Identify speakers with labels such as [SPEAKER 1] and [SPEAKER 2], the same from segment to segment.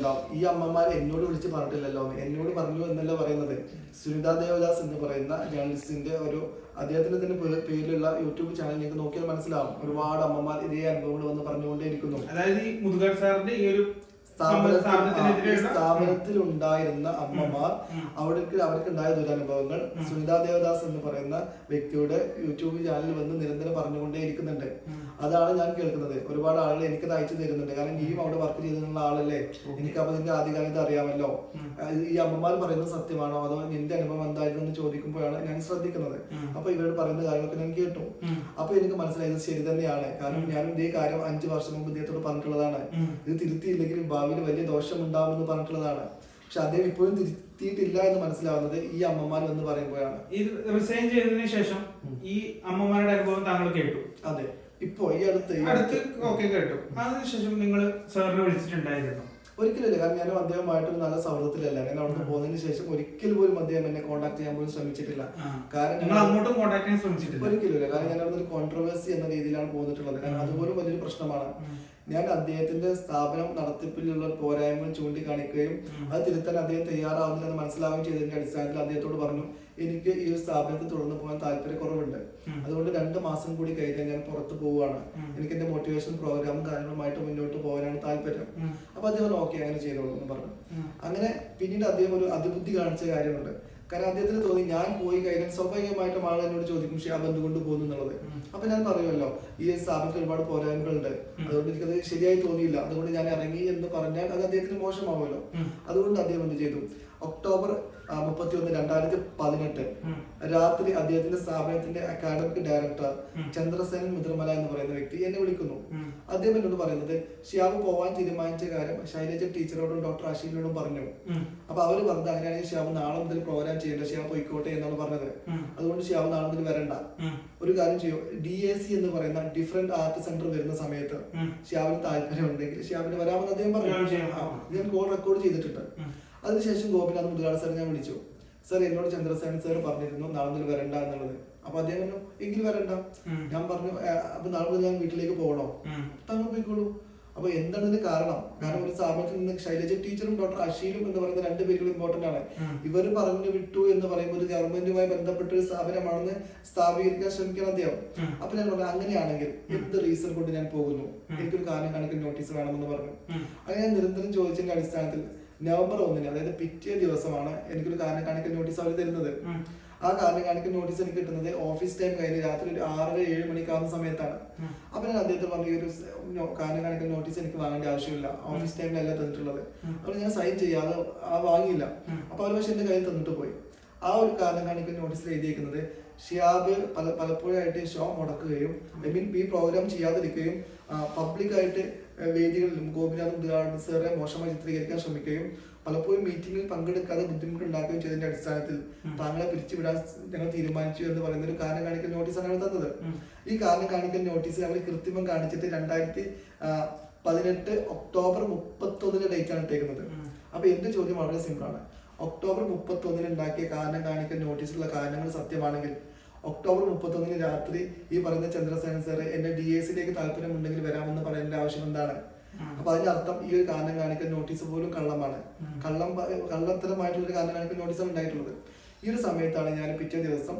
[SPEAKER 1] ഉണ്ടാവും. ഈ അമ്മമാർ എന്നോട് വിളിച്ച് പറഞ്ഞിട്ടില്ലല്ലോ. എന്നോട് പറഞ്ഞു എന്നല്ല പറയുന്നത്? സുനിത ദേവദാസ് എന്ന് പറയുന്ന ജേർണലിസ്റ്റിന്റെ ഒരു അദ്ദേഹത്തിന്റെ തന്നെ പേരിലുള്ള യൂട്യൂബ് ചാനലിലേക്ക് നോക്കിയാൽ മനസ്സിലാവും. ഒരുപാട് അമ്മമാർ ഇതേ അനുഭവങ്ങൾ വന്ന് പറഞ്ഞുകൊണ്ടേയിരിക്കുന്നു.
[SPEAKER 2] അതായത് ഈ മുതുകാർ സാറിന്റെ ഈ ഒരു
[SPEAKER 1] സ്ഥാപനത്തിൽ ഉണ്ടായിരുന്ന അമ്മമാർ. അവർക്ക് അവർക്ക് ഉണ്ടായ ദുരനുഭവങ്ങൾ സുനിത ദേവദാസ് എന്ന് പറയുന്ന വ്യക്തിയുടെ യൂട്യൂബ് ചാനലിൽ വന്ന് നിരന്തരം പറഞ്ഞുകൊണ്ടേ ഇരിക്കുന്നുണ്ട്. അതാണ് ഞാൻ കേൾക്കുന്നത്. ഒരുപാട് ആളുകൾ എനിക്ക് അയച്ചു തരുന്നുണ്ട്. കാരണം നീയും അവിടെ വർക്ക് ചെയ്തിട്ടുള്ള ആളല്ലേ? എനിക്ക് അപ്പൊ ഇതിന്റെ ആധികാരികത അറിയാമല്ലോ. ഈ അമ്മമാർ പറയുന്നത് സത്യമാണോ? അതോ നിന്റെ അനുഭവം എന്തായിരുന്നു എന്ന് ചോദിക്കുമ്പോഴാണ് ഞാൻ ശ്രദ്ധിക്കുന്നത്. അപ്പൊ ഇവരോട് പറയുന്ന കാര്യങ്ങളൊക്കെ ഞാൻ കേട്ടു. അപ്പൊ എനിക്ക് മനസ്സിലായത് ശരി തന്നെയാണ്. കാരണം ഞാനും ഇതേ കാര്യം അഞ്ചു വർഷം മുമ്പ് ഇദ്ദേഹത്തോട് പറഞ്ഞിട്ടുള്ളതാണ്. ഇത് തിരുത്തിയില്ലെങ്കിൽ ഭാവിയിൽ വലിയ ദോഷം ഉണ്ടാവുമെന്ന് പറഞ്ഞിട്ടുള്ളതാണ്. പക്ഷെ അദ്ദേഹം ഇപ്പോഴും തിരുത്തിയിട്ടില്ല എന്ന് മനസ്സിലാവുന്നത് ഈ അമ്മമാർ എന്ന് പറയുമ്പോഴാണ്.
[SPEAKER 2] ഈ റിസൈൻ ചെയ്തതിനു ശേഷം ഈ അമ്മമാരുടെ അനുഭവം താങ്കൾ കേട്ടു?
[SPEAKER 1] അതെ. ഇപ്പോ ഈ അടുത്ത്
[SPEAKER 2] അടുത്ത് ഓക്കെ കേട്ടു. അതിനുശേഷം നിങ്ങൾ സാറിനെ വിളിച്ചിട്ടുണ്ടായിരുന്നു.
[SPEAKER 1] ഒരിക്കലില്ല കാരണം ഞാനും അദ്ദേഹമായിട്ട് നല്ല സൗഹൃദത്തിലല്ല. ഞാൻ അവിടുന്ന് പോകുന്നതിന് ശേഷം ഒരിക്കൽ പോലും അദ്ദേഹം എന്നെ കോൺടാക്ട് ചെയ്യാൻ പോലും ശ്രമിച്ചിട്ടില്ല. കാരണം
[SPEAKER 2] അങ്ങോട്ടും കോൺടാക്ട് ചെയ്യാൻ ശ്രമിച്ചിട്ടില്ല.
[SPEAKER 1] ഒരിക്കലുമില്ല കാരണം ഞാൻ അവിടുന്ന് ഒരു കോൺട്രവേഴ്സി എന്ന രീതിയിലാണ് പോന്നിട്ടുള്ളത് കാരണം അതുപോലും വലിയൊരു പ്രശ്നമാണ്. ഞാൻ അദ്ദേഹത്തിന്റെ സ്ഥാപനം നടത്തിപ്പിലുള്ള പോരായ്മകൾ ചൂണ്ടിക്കാണിക്കുകയും. അത് തിരുത്താൻ അദ്ദേഹം തയ്യാറാവുന്നില്ലെന്ന് മനസ്സിലാവുകയും ചെയ്തതിന്റെ അടിസ്ഥാനത്തിൽ അദ്ദേഹത്തോട് പറഞ്ഞു എനിക്ക് ഈ ഒരു സ്ഥാപനത്തിൽ തുടർന്ന് പോകാൻ താല്പര്യക്കുറവുണ്ട്. അതുകൊണ്ട് രണ്ട് മാസം കൂടി കഴിഞ്ഞാൽ ഞാൻ പുറത്ത് പോവുകയാണ്. എനിക്ക് എന്റെ മോട്ടിവേഷൻ പ്രോഗ്രാമും കാര്യങ്ങളുമായിട്ട് മുന്നോട്ട് പോകാനാണ് താല്പര്യം. അപ്പൊ അദ്ദേഹം ഓക്കെ അങ്ങനെ ചെയ്തോളൂ എന്ന് പറഞ്ഞു. അങ്ങനെ പിന്നീട് അദ്ദേഹം ഒരു അതിബുദ്ധി കാണിച്ച കാര്യമുണ്ട്. കാരണം അദ്ദേഹത്തിന് തോന്നി ഞാൻ പോയി കഴിഞ്ഞാൽ സ്വാഭാവികമായിട്ടും ആൾ എന്നോട് ചോദിക്കും ഷിയാബ് എന്തുകൊണ്ട് പോകുന്നു എന്നുള്ളത്. അപ്പൊ ഞാൻ പറയുമല്ലോ ഈ സ്ഥാപനത്തിൽ ഒരുപാട് പോരായ്മകളുണ്ട്. അതുകൊണ്ട് എനിക്കത് ശരിയായി തോന്നിയില്ല. അതുകൊണ്ട് ഞാൻ ഇറങ്ങി എന്ന് പറഞ്ഞാൽ അത് അദ്ദേഹത്തിന് മോശമാവുമല്ലോ. അതുകൊണ്ട് അദ്ദേഹം എന്ത് ചെയ്തു? ഒക്ടോബർ മുപ്പത്തി ഒന്ന് രണ്ടായിരത്തി പതിനെട്ട്. രാത്രി അദ്ദേഹത്തിന്റെ സ്ഥാപനത്തിന്റെ അക്കാഡമിക് ഡയറക്ടർ. ചന്ദ്രസേനൻ മുദ്രമല എന്ന് പറയുന്ന വ്യക്തി എന്നെ വിളിക്കുന്നു. അദ്ദേഹം എന്നോട് പറയുന്നത് ഷിയാബ് പോവാൻ തീരുമാനിച്ച കാര്യം ശൈലജ ടീച്ചറോടും ഡോക്ടർ അഷീലിനോടും പറഞ്ഞു. അപ്പൊ അവർ പറഞ്ഞത് അങ്ങനെയാണെങ്കിൽ ഷിയാബ് നാളെ മുതൽ പ്രോഗ്രാം ചെയ്യേണ്ട ഷിയാബ് പോയിക്കോട്ടെ എന്നാണ് പറഞ്ഞത് അതുകൊണ്ട് ഷിയാബ് നാളെ മുതൽ വരണ്ട ഒരു കാര്യം ചെയ്യൂ ഡി എ സി എന്ന് പറയുന്ന ഡിഫറെന്റ് ആർട്ട് സെന്റർ വരുന്ന സമയത്ത്. ഷിയാബിന് താല്പര്യം ഉണ്ടെങ്കിൽ ഷിയാബിന് വരാമെന്ന് അദ്ദേഹം പറഞ്ഞു
[SPEAKER 2] ഞാൻ.
[SPEAKER 1] കോൾ റെക്കോർഡ് ചെയ്തിട്ടുണ്ട്. അതിനുശേഷം ഗോപിനാഥ് മുതലാളി സാർ ഞാൻ വിളിച്ചു. സാർ എന്നോട് ചന്ദ്രസേനൻ സാർ പറഞ്ഞിരുന്നു നാളെ മുതൽ വരണ്ട എന്നുള്ളത്. അപ്പൊ അദ്ദേഹം പറഞ്ഞു എങ്കിൽ വരണ്ട. ഞാൻ പറഞ്ഞു "ആ, അപ്പൊ നാളെ മുതൽ ഞാൻ വീട്ടിലേക്ക് പോകണോ. താങ്കൾ പോയിക്കോളൂ. അപ്പൊ എന്താണ് ഇതിന് കാരണം? കാരണം ഒരു സ്ഥാപനത്തിൽ നിന്ന് ശൈലജ ടീച്ചറും ഡോക്ടർ അഷീലും എന്ന് പറയുന്ന രണ്ട് പേരുകൾ ഇമ്പോർട്ടന്റ് ആണ്. ഇവർ പറഞ്ഞു വിട്ടു എന്ന് പറയുമ്പോൾ ഒരു ഗവൺമെന്റുമായി ബന്ധപ്പെട്ട ഒരു സ്ഥാപനമാണെന്ന് സ്ഥാപീകരിക്കാൻ ശ്രമിക്കണം അദ്ദേഹം. അപ്പൊ ഞാൻ പറഞ്ഞു അങ്ങനെയാണെങ്കിൽ എന്ത് റീസൺ കൊണ്ട് ഞാൻ പോകുന്നു. എനിക്കൊരു കാരണം കണക്കിന് നോട്ടീസ് വേണമെന്ന് പറഞ്ഞു. അങ്ങനെ ഞാൻ നിരന്തരം ചോദിച്ചതിന്റെ അടിസ്ഥാനത്തിൽ നവംബർ ഒന്നിന് അതായത് പിറ്റേ ദിവസമാണ് എനിക്കൊരു കാരണം കാണിക്കൽ നോട്ടീസ് അവർ തരുന്നത് ആ കാരണം കാണിക്കൽ നോട്ടീസ് എനിക്ക് കിട്ടുന്നത് ഓഫീസ് ടൈം കഴിഞ്ഞ് രാത്രി ഒരു ആറര ഏഴ് മണിക്കാവുന്ന സമയത്താണ്. അപ്പൊ ഞാൻ അദ്ദേഹത്തെ പറഞ്ഞു ഒരു സ് നോ- കാരണം കാണിക്കൽ നോട്ടീസ് എനിക്ക് വാങ്ങേണ്ട ആവശ്യമില്ല. ഓഫീസ് ടൈമിലല്ല തന്നിട്ടുള്ളത്.
[SPEAKER 2] അപ്പൊ
[SPEAKER 1] അപ്പോൾ ഞാൻ സൈൻ ചെയ്യാതെ ആ വാങ്ങിയില്ല. അപ്പൊ അവർ പക്ഷെ എന്റെ കയ്യിൽ തന്നിട്ട് പോയി. ആ ഒരു കാരണം കാണിക്കൽ നോട്ടീസിൽ എഴുതിയിരിക്കുന്നത് ഷിയാബ് പല പലപ്പോഴായിട്ട് ഷോ മുടക്കുകയും ഐ മീൻ ഈ പ്രോഗ്രാം ചെയ്യാതിരിക്കുകയും പബ്ലിക്കായിട്ട് വേദികളിലും ഗോപിനാഥ് ഉദ്ഘാടന സാറെ മോശമായി ചിത്രീകരിക്കാൻ ശ്രമിക്കുകയും പലപ്പോഴും മീറ്റിംഗിൽ പങ്കെടുക്കാതെ ബുദ്ധിമുട്ടുണ്ടാക്കുകയും ചെയ്തതിന്റെ അടിസ്ഥാനത്തിൽ. താങ്കളെ പിരിച്ചുവിടാൻ ഞങ്ങൾ തീരുമാനിച്ചു എന്ന് പറയുന്ന ഒരു കാരണം കാണിക്കൽ നോട്ടീസ് ആണ് തന്നത്. ഈ കാരണം കാണിക്കൽ നോട്ടീസ് ഞങ്ങൾ കൃത്രിമം കാണിച്ചിട്ട് രണ്ടായിരത്തി പതിനെട്ട് ഒക്ടോബർ മുപ്പത്തൊന്നിന് ഡേറ്റ് ആണ് ഇട്ടേക്കുന്നത്. അപ്പൊ എന്റെ ചോദ്യം വളരെ സിമ്പിൾ ആണ്. ഒക്ടോബർ മുപ്പത്തൊന്നിന് ഉണ്ടാക്കിയ കാരണം കാണിക്കൽ നോട്ടീസിലുള്ള കാരണങ്ങൾ സത്യമാണെങ്കിൽ ഒക്ടോബർ മുപ്പത്തൊന്നിന് രാത്രി ഈ പറയുന്ന ചന്ദ്രസേന സാറ് എന്റെ ഡി എ സിയിലേക്ക് താല്പര്യമുണ്ടെങ്കിൽ വരാമെന്ന് പറയേണ്ട ആവശ്യം എന്താണ്. അപ്പൊ അതിന്റെ അർത്ഥം ഈ ഒരു കാരണം കാണിക്കൽ നോട്ടീസ് പോലും കള്ളമാണ്. കള്ളം കള്ളത്തരമായിട്ടുള്ള ഒരു കാരണം കാണിക്കൽ നോട്ടീസാണ് ഉണ്ടായിട്ടുള്ളത്. ഈ ഒരു സമയത്താണ് ഞാൻ പിറ്റേ ദിവസം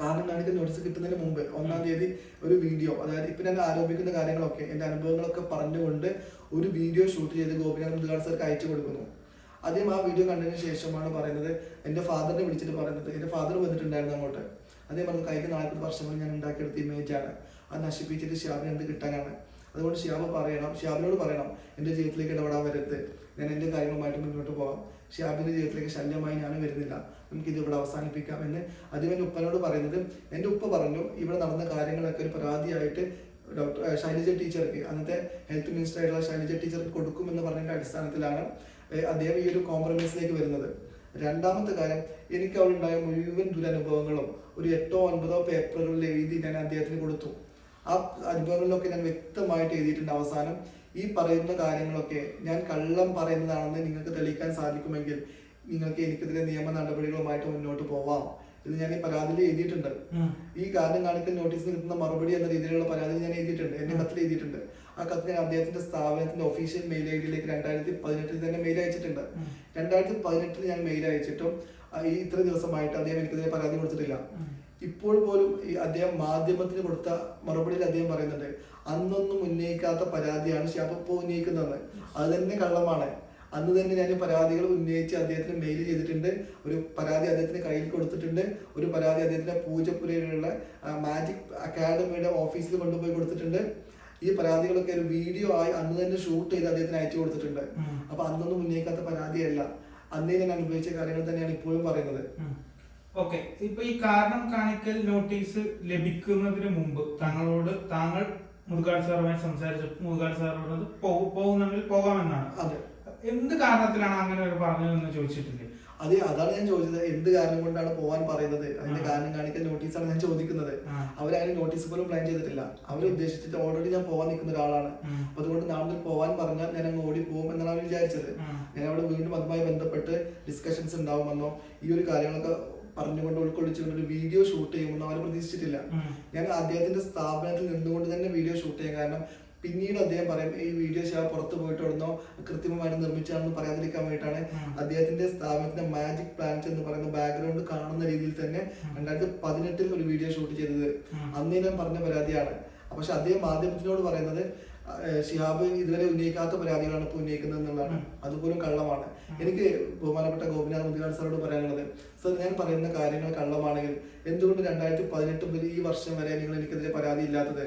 [SPEAKER 1] കാരണം കാണിക്കൽ നോട്ടീസ് കിട്ടുന്നതിന് മുമ്പ് ഒന്നാം തീയതി ഒരു വീഡിയോ അതായത് ഇപ്പൊ ഞാൻ ആരോപിക്കുന്ന കാര്യങ്ങളൊക്കെ എന്റെ അനുഭവങ്ങളൊക്കെ പറഞ്ഞുകൊണ്ട് ഒരു വീഡിയോ ഷൂട്ട് ചെയ്ത് ഗോപിനാഥ് മുതുകാട് സാർക്ക് അയച്ചു കൊടുക്കുന്നു. ആദ്യം ആ വീഡിയോ കണ്ടതിന് ശേഷമാണ് പറയുന്നത് എന്റെ ഫാദറിനെ വിളിച്ചിട്ട് പറയുന്നത് എന്റെ ഫാദർ വന്നിട്ടുണ്ടായിരുന്നു അങ്ങോട്ട്. അതേ പറഞ്ഞു കൈക്ക് നാൽപ്പത് വർഷം കൊണ്ട് ഞാൻ ഉണ്ടാക്കിയെടുത്ത ഇമേജ് ആണ്. അത് നശിപ്പിച്ചിട്ട് ഷിയാബിന് എന്ത് കിട്ടാനാണ്. അതുകൊണ്ട് ഷിയാബ് പറയണം ഷിയാബിനോട് പറയണം എന്റെ ജീവിതത്തിലേക്ക് ഇടപെടാൻ വരരുത്. ഞാൻ എന്റെ കാര്യങ്ങളുമായിട്ട് മുന്നോട്ട് പോകാം ഷിയാബിന്റെ ജീവിതത്തിലേക്ക് ശല്യമായി ഞാൻ വരുന്നില്ല. നമുക്ക് ഇത് ഇവിടെ അവസാനിപ്പിക്കാം. എന്ന് അദ്ദേഹം എന്റെ ഉപ്പനോട് പറയുന്നത് എന്റെ ഉപ്പ പറഞ്ഞു ഇവിടെ നടന്ന കാര്യങ്ങളൊക്കെ ഒരു പരാതിയായിട്ട് ഡോക്ടർ ശൈലജ ടീച്ചർക്ക് അന്നത്തെ ഹെൽത്ത് മിനിസ്റ്റർ ആയിട്ടുള്ള ശൈലജ ടീച്ചർക്ക് കൊടുക്കുമെന്ന് പറഞ്ഞതിന്റെ അടിസ്ഥാനത്തിലാണ് അദ്ദേഹം ഈ ഒരു കോംപ്രമൈസിലേക്ക് വരുന്നത്. രണ്ടാമത്തെ കാര്യം എനിക്ക് അവിടെ ഉണ്ടായ മുഴുവൻ ദുരനുഭവങ്ങളും ഒരു എട്ടോ ഒൻപതോ പേപ്പറുകളിൽ എഴുതി ഞാൻ അദ്ദേഹത്തിന് കൊടുത്തു. ആ അനുഭവങ്ങളിലൊക്കെ ഞാൻ വ്യക്തമായിട്ട് എഴുതിയിട്ടുണ്ട്. അവസാനം ഈ പറയുന്ന കാര്യങ്ങളൊക്കെ ഞാൻ കള്ളം പറയുന്നതാണെന്ന് നിങ്ങൾക്ക് തെളിയിക്കാൻ സാധിക്കുമെങ്കിൽ നിങ്ങൾക്ക് എനിക്കെതിരെ നിയമ നടപടികളുമായിട്ട് മുന്നോട്ട് പോവാം ഇത് ഞാൻ ഈ പരാതിയിൽ എഴുതിയിട്ടുണ്ട്. ഈ കാരണം കാണിക്കൽ നോട്ടീസിന് കിട്ടുന്ന മറുപടി എന്ന രീതിയിലുള്ള പരാതി ഞാൻ എഴുതിയിട്ടുണ്ട്. എന്റെ കത്തിൽ എഴുതിയിട്ടുണ്ട്. ആ കത്ത് ഞാൻ അദ്ദേഹത്തിന്റെ സ്ഥാപനത്തിന്റെ ഒഫീഷ്യൽ മെയിൽ ഐ ഡിയിലേക്ക് രണ്ടായിരത്തി പതിനെട്ടിൽ തന്നെ മെയിൽ അയച്ചിട്ടുണ്ട്. രണ്ടായിരത്തി പതിനെട്ടിൽ ഞാൻ മെയിൽ അയച്ചിട്ടും ഈ ഇത്ര ദിവസമായിട്ട് അദ്ദേഹം എനിക്കെതിരെ പരാതി കൊടുത്തിട്ടില്ല. ഇപ്പോൾ പോലും ഈ അദ്ദേഹം മാധ്യമത്തിന് കൊടുത്ത മറുപടിയിൽ അദ്ദേഹം പറയുന്നുണ്ട് അന്നൊന്നും ഉന്നയിക്കാത്ത പരാതിയാണ് ശാപ്പോ ഉന്നയിക്കുന്നത്. അത് തന്നെ കള്ളമാണ്. അന്ന് തന്നെ ഞാൻ പരാതികൾ ഉന്നയിച്ച് അദ്ദേഹത്തിന് മെയിൽ ചെയ്തിട്ടുണ്ട്. ഒരു പരാതി അദ്ദേഹത്തിന് കയ്യിൽ കൊടുത്തിട്ടുണ്ട്. ഒരു പരാതി അദ്ദേഹത്തിന്റെ പൂജപ്പുരയിലുള്ള മാജിക് അക്കാദമിയുടെ ഓഫീസിൽ കൊണ്ടുപോയി കൊടുത്തിട്ടുണ്ട്. ഈ പരാതികളൊക്കെ ഒരു വീഡിയോ ആയി അന്ന് തന്നെ ഷൂട്ട് ചെയ്ത് അദ്ദേഹത്തിന് അയച്ചു കൊടുത്തിട്ടുണ്ട്. അപ്പൊ അന്നൊന്നും ഉന്നയിക്കാത്ത പരാതിയല്ല. അന്നേ ഞാൻ അനുഭവിച്ച കാര്യങ്ങൾ തന്നെയാണ് ഇപ്പോഴും പറയുന്നത്.
[SPEAKER 2] ഓക്കെ ഇപ്പൊ ഈ കാരണം കാണിക്കൽ നോട്ടീസ് ലഭിക്കുന്നതിന് മുമ്പ് താങ്കളോട് താങ്കൾ മുതുകാട് സാറുമായി സംസാരിച്ചു മുതുകാട് സാറോട് പോ- പോകുന്നെങ്കിൽ പോകാമെന്നാണ്.
[SPEAKER 1] അതെ.
[SPEAKER 2] എന്ത് കാരണത്തിലാണ് അങ്ങനെ ഒരു പറഞ്ഞതെന്ന് ചോദിച്ചിട്ടില്ലേ
[SPEAKER 1] അതെ അതാണ് ഞാൻ ചോദിച്ചത്. എന്ത് കാരണം കൊണ്ടാണ് പോവാൻ പറയുന്നത്? അതിന്റെ കാരണം കാണിക്കാൻ നോട്ടീസാണ് ഞാൻ ചോദിക്കുന്നത്. അവർ അതിന് നോട്ടീസ് പോലും പ്ലാൻ ചെയ്തിട്ടില്ല. അവർ ഉദ്ദേശിച്ചിട്ട് ഓൾറെഡി ഞാൻ പോവാൻ നിൽക്കുന്ന ഒരാളാണ്.
[SPEAKER 2] അതുകൊണ്ട്
[SPEAKER 1] അപ്പൊ അതുകൊണ്ട് നാളെ പോവാൻ പറഞ്ഞാൽ ഞാൻ അങ്ങ് ഓടി പോകും എന്നാണ് അവർ വിചാരിച്ചത്. ഞാൻ അവിടെ വീണ്ടും അതുമായി ബന്ധപ്പെട്ട് ഡിസ്കഷൻസ് ഉണ്ടാവുമെന്നോ ഈ ഒരു കാര്യങ്ങളൊക്കെ പറഞ്ഞുകൊണ്ട് ഉൾക്കൊള്ളിച്ചുകൊണ്ട് ഒരു വീഡിയോ ഷൂട്ട് ചെയ്യുമെന്നോ അവർ പ്രതീക്ഷിച്ചിട്ടില്ല. ഞാൻ അദ്ദേഹത്തിന്റെ സ്ഥാപനത്തിൽ നിന്നുകൊണ്ട് തന്നെ വീഡിയോ ഷൂട്ട് ചെയ്യാൻ കാരണം പിന്നീട് അദ്ദേഹം പറയും ഈ വീഡിയോ ഷാ പുറത്തു പോയിട്ട് ഇടുന്നോ കൃത്യമായിട്ട് നിർമ്മിച്ചാണെന്ന് പറയാതിരിക്കാൻ വേണ്ടിയിട്ടാണ് അദ്ദേഹത്തിന്റെ സ്ഥാപനത്തിന്റെ മാജിക് പ്ലാനറ്റ് എന്ന് പറയുന്ന ബാക്ക്ഗ്രൗണ്ട് കാണുന്ന രീതിയിൽ തന്നെ രണ്ടായിരത്തി പതിനെട്ടിൽ ഒരു വീഡിയോ ഷൂട്ട് ചെയ്തത്. അന്നേ ഞാൻ പറഞ്ഞ പരാതിയാണ്. പക്ഷെ അദ്ദേഹം മാധ്യമത്തിനോട് പറയുന്നത് ഷിഹാബ് ഇതുവരെ ഉന്നയിക്കാത്ത പരാതികളാണ് ഇപ്പോൾ ഉന്നയിക്കുന്നത് എന്നുള്ളതാണ്. അതുപോലും കള്ളമാണ്. എനിക്ക് ബഹുമാനപ്പെട്ട ഗോപിനാഥ് മുതിരാൾ സാറോട് പറയാനുള്ളത് സർ ഞാൻ പറയുന്ന കാര്യങ്ങൾ കള്ളമാണെങ്കിൽ എന്തുകൊണ്ട് രണ്ടായിരത്തി പതിനെട്ട് മുതൽ ഈ വർഷം വരെ നിങ്ങൾ എനിക്കെതിരെ പരാതി ഇല്ലാത്തത്?